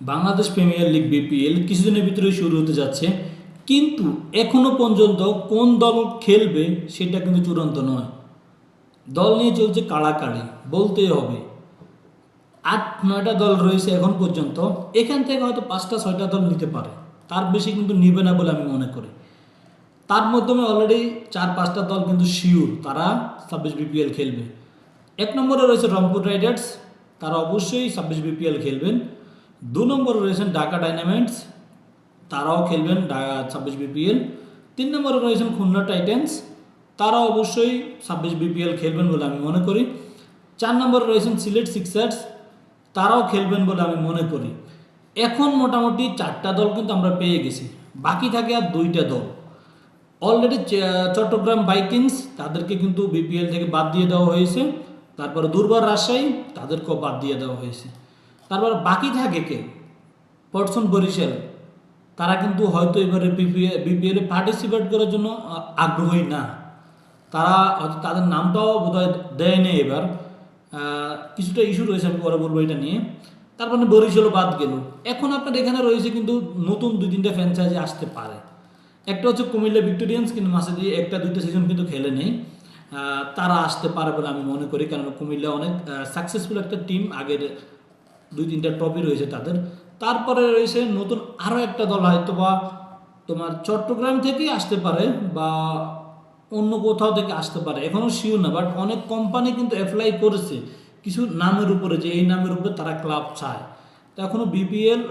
Bangladesh premier league BPL কিছুদিনের ভিতরে শুরু হতে যাচ্ছে, কিন্তু এখনও পর্যন্ত কোন দল খেলবে সেটা কিন্তু চূড়ান্ত নয়। দল নিয়ে চলছে কাড়াকাড়ি, বলতেই হবে। আট, নয়টা দল রয়েছে এখন পর্যন্ত, এখান থেকে হয়তো পাঁচটা, ছয়টা দল নিতে পারে। তার বেশি কিন্তু নিবে না বলে আমি মনে করি। তার মাধ্যমে অলরেডি চার, পাঁচটা দল কিন্তু শিওর তারা ছাব্বিশ বিপিএল খেলবে। এক নম্বরে রয়েছে রংপুর রাইডার্স, তারা অবশ্যই ছাব্বিশ বিপিএল খেলবেন। দু নম্বরে রয়েছেন ঢাকা ডাইনামাইটস তারাও খেলবেন ছাব্বিশ বিপিএল তিন নম্বরে রয়েছেন খুলনা টাইটেন্স তারা অবশ্যই ছাব্বিশ বিপিএল খেলবেন বলে আমি মনে করি। চার নম্বরে রয়েছেন সিলেট সিক্সার্স, তারাও খেলবেন বলে আমি মনে করি। এখন মোটামুটি চারটা দল কিন্তু আমরা পেয়ে গেছি, বাকি থাকে আর দুইটা দল। অলরেডি চট্টগ্রাম বাইকিংস তাদেরকে কিন্তু বিপিএল থেকে বাদ দিয়ে দেওয়া হয়েছে। তারপরে দুর্বার রাজশাহী, তাদেরকেও বাদ দিয়ে দেওয়া হয়েছে। তারপর বাকি থাকে কে? পটসন বরিশাল। তারা কিন্তু হয়তো এবারে বিপিএল এ পার্টিসিপেট করার জন্য আগ্রহী না। তারা তাদের নামটাও বোধহয় দেয়নি এবার। কিছুটা ইস্যু রয়েছে, আমি পরে বলব এটা নিয়ে। তারপরে বরিশালও বাদ গেল। এখন আপনার এখানে রয়েছে কিন্তু নতুন দুই তিনটা ফ্র্যাঞ্চাইজি আসতে পারে। একটা হচ্ছে কুমিল্লা ভিক্টোরিয়ান্স, কিন্তু মাসে দিয়ে একটা দুইটা সিজন কিন্তু খেলে নেই। তারা আসতে পারে বলে আমি মনে করি কারণ কুমিল্লা অনেক সাকসেসফুল একটা টিম আগের দুই তিনটা ট্রফি রয়েছে তাদের। তারপরে রয়েছে নতুন আরও একটা দল হয়তো বা তোমার চট্টগ্রাম থেকেই আসতে পারে বা অন্য কোথাও থেকে আসতে পারে। এখনও শিওর না বাট অনেক কোম্পানি কিন্তু অ্যাপ্লাই করেছে কিছু নামের উপরে যে এই নামের উপরে তারা ক্লাব চায়। তো এখনও বিপিএল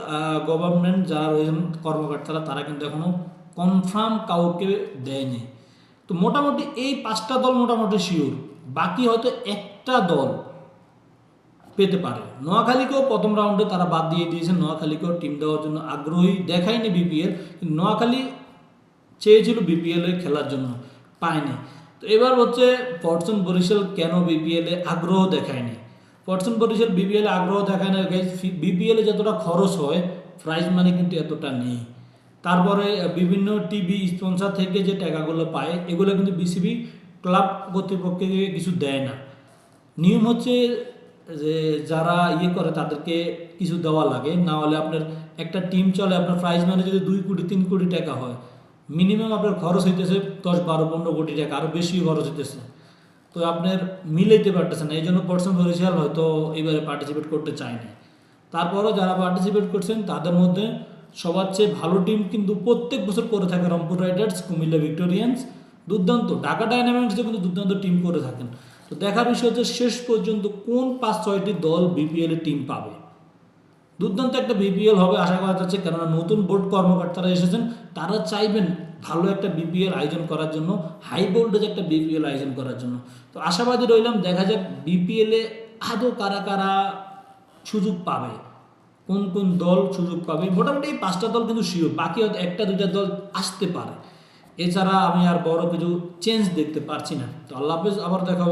গভর্নমেন্ট যারা রয়েছেন কর্মকর্তারা তারা কিন্তু এখনও কনফার্ম কাউকে দেয়নি। তো মোটামুটি এই পাঁচটা দল মোটামুটি শিওর বাকি হয়তো একটা দল পেতে পারে। নোয়াখালীকেও প্রথম রাউন্ডে তারা বাদ দিয়ে দিয়েছে। নোয়াখালীকেও টিম দেওয়ার জন্য আগ্রহী দেখায়নি বিপিএল নোয়াখালী চেয়েছিল বিপিএল খেলার জন্য, পায়নি। তো এবার হচ্ছে ফরচুন বরিশাল কেন বিপিএল আগ্রহ দেখায়নি? ফরচুন বরিশাল বিপিএল আগ্রহ দেখায় না বিপিএল যতটা খরচ হয় প্রাইজ মানি কিন্তু এতটা নেই। তারপরে বিভিন্ন টিভি স্পন্সর থেকে যে টাকাগুলো পায়, এগুলো কিন্তু বিসিবি ক্লাব কর্তৃপক্ষকে কিছু দেয় না। নিয়ম হচ্ছে যে যারা ইয়ে করে তাদেরকে কিছু দেওয়া লাগে, না হলে আপনার একটা টিম চলে, আপনার প্রাইজ মানে যদি দুই কোটি, তিন কোটি টাকা হয় মিনিমাম আপনার খরচ হইতেছে দশ, বারো, পনেরো কোটি টাকা আরও বেশি খরচ হইতেছে। তো আপনার মিলাইতে না এই জন্য পার্সন বরিশাল হয়তো এবারে পার্টিসিপেট করতে চায়নি। তারপরও যারা পার্টিসিপেট করছেন, তাদের মধ্যে সবার চেয়ে ভালো টিম কিন্তু প্রত্যেক বছর করে থাকে রংপুর রাইডার্স কুমিল্লা ভিক্টোরিয়ান্স দুর্দান্ত। ঢাকা ডাইনামিক্সও কিন্তু দুর্দান্ত টিম করে থাকেন। তো দেখার বিষয় হচ্ছে শেষ পর্যন্ত কোন পাঁচ, ছয়টি দল বিপিএল টিম পাবে? দুর্দান্ত একটা বিপিএল হবে আশা করা যাচ্ছে, কেননা নতুন বোর্ড কর্মকর্তারা এসেছেন, তারা চাইবেন ভালো একটা বিপিএল আয়োজন করার জন্য হাই ভোল্টেজ একটা বিপিএল আয়োজন করার জন্য। তো আশাবাদী রইলাম, দেখা যাক বিপিএল আদৌ কারা কারা সুযোগ পাবে, কোন কোন দল সুযোগ পাবে। মোটামুটি পাঁচটা দল কিন্তু শিওর বাকি হয়তো একটা, দুইটা দল আসতে পারে। এছাড়া আমি আর বড় কিছু চেঞ্জ দেখতে পারছি না। তো আল্লাহ হাফেজ, আবার দেখা